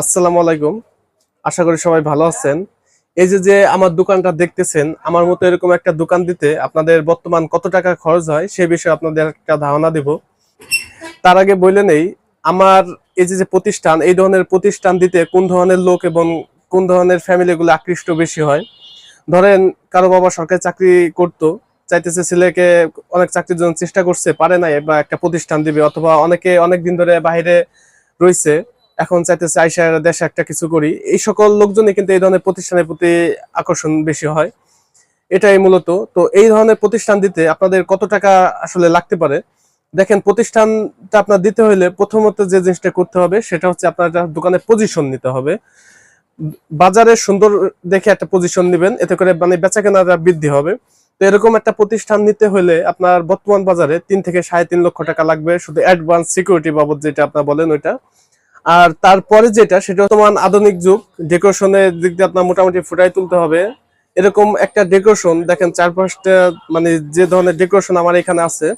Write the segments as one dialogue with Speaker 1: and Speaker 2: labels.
Speaker 1: আসসালামু আলাইকুম। আশা করি সবাই ভালো আছেন। এই যে যে আমার দোকানটা দেখতেছেন, আমার মতো এরকম একটা দোকান দিতে আপনাদের বর্তমান কত টাকা খরচ হয় সে বিষয়ে আপনাদের একটা ধারণা দেব। তার আগে বলে নেই, আমার এই যে যে প্রতিষ্ঠান, এই ধরনের প্রতিষ্ঠান দিতে কোন ধরনের লোক এবং কোন ধরনের ফ্যামিলিগুলো আকৃষ্ট বেশি হয়? ধরেন, কারও বাবা সরকারি চাকরি করতো, চাইতেছে ছেলেকে অনেক চাকরির জন্য চেষ্টা করছে, পারে নাই বা একটা প্রতিষ্ঠান দিবে, অথবা অনেকে অনেক দিন ধরে বাইরে রয়েছে। এখন চাইতেছে আইসা দেশে একটা কিছু করি। এই সকল লোকজনই কিন্তু এই ধরনের প্রতিষ্ঠানের প্রতি আকর্ষণ বেশি হয়। এটাই মূলত। তো এই ধরনের প্রতিষ্ঠান দিতে আপনাদের কত টাকা আসলে লাগতে পারে? দেখেন, প্রতিষ্ঠানটা আপনার দিতে হলে প্রথমত যে জিনিসটা করতে হবে, সেটা হচ্ছে আপনার দোকানে পজিশন নিতে হবে। বাজারে সুন্দর দেখে একটা পজিশন নেবেন, এতে করে মানে বেচা কেনাটা বৃদ্ধি হবে। তো এরকম একটা প্রতিষ্ঠান নিতে হলে আপনার বর্তমান বাজারে তিন থেকে সাড়ে তিন লক্ষ টাকা লাগবে। শুধু অ্যাডভান্স সিকিউরিটি বাবদ যেটা আপনার বলেন ওইটা। আর তারপরে যেটা, সেটা বর্তমান আধুনিক যুগ। ডেকোরেশনের দিক দিয়ে আপনার মোটামুটি ফুটাই তুলতে হবে। এরকম একটা ডেকোরেশন দেখেন চারপাশটা মানে যে ধরনের ডেকোরেশন আমার এখানে আছে,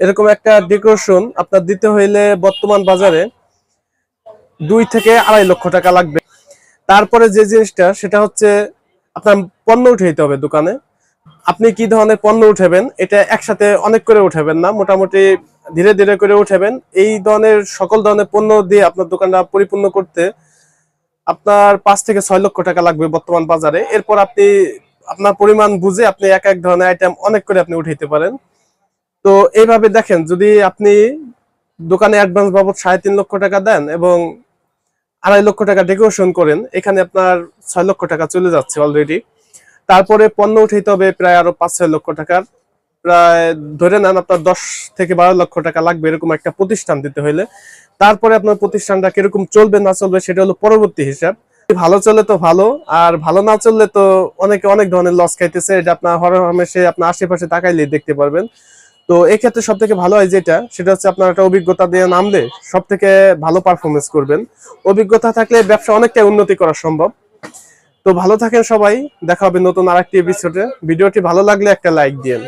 Speaker 1: এরকম একটা ডেকোরেশন আপনার দিতে হইলে বর্তমান বাজারে দুই থেকে আড়াই লক্ষ টাকা লাগবে। তারপরে যে জিনিসটা, সেটা হচ্ছে আপনার পণ্য উঠে দিতে হবে দোকানে। আপনি কি ধরনের পণ্য উঠাবেন, এটা একসাথে অনেক করে উঠাবেন না। মোটামুটি ধীরে ধীরে করে উঠাবেন। এই ধরনের সকল ধরনের পণ্য দিয়ে আপনার দোকানটা পরিপূর্ণ করতে আপনার পাঁচ থেকে ছয় লক্ষ টাকা লাগবে বর্তমান বাজারে। এরপর আপনি আপনার পরিমাণ বুঝে আপনি এক এক ধরনের আইটেম অনেক করে আপনি উঠাইতে পারেন। তো এইভাবে দেখেন, যদি আপনি দোকানে অ্যাডভান্স বাবদ সাড়ে তিন লক্ষ টাকা দেন এবং আড়াই লক্ষ টাকা ডেকোরেশন করেন, এখানে আপনার ছয় লক্ষ টাকা চলে যাচ্ছে অলরেডি তারপরে পণ্য উঠাইতে হবে প্রায় আরও পাঁচ ছয় লক্ষ টাকার। প্রায় ধরে নেন আপনার দশ থেকে বারো লক্ষ টাকা লাগবে এরকম একটা প্রতিষ্ঠান দিতে হইলে। তারপরে আপনার প্রতিষ্ঠানটা কীরকম চলবে, না চলবে সেটা হলো পরবর্তী হিসাব। ভালো চলে তো ভালো, আর ভালো না চললে তো অনেকে অনেক ধরনের লস খাইতেছে। এটা আপনার হর হামেশে আপনার আশেপাশে তাকাইলে দেখতে পারবেন। তো এক্ষেত্রে সব থেকে ভালো হয় যেটা, সেটা হচ্ছে আপনার একটা অভিজ্ঞতা দিয়ে নামলে সব থেকে ভালো পারফরমেন্স করবেন। অভিজ্ঞতা থাকলে ব্যবসা অনেকটাই উন্নতি করা সম্ভব। তো ভালো থাকেন সবাই, দেখা হবে নতুন আরেকটি এপিসোডে ভিডিওটি ভালো লাগলে একটা লাইক দিয়েন।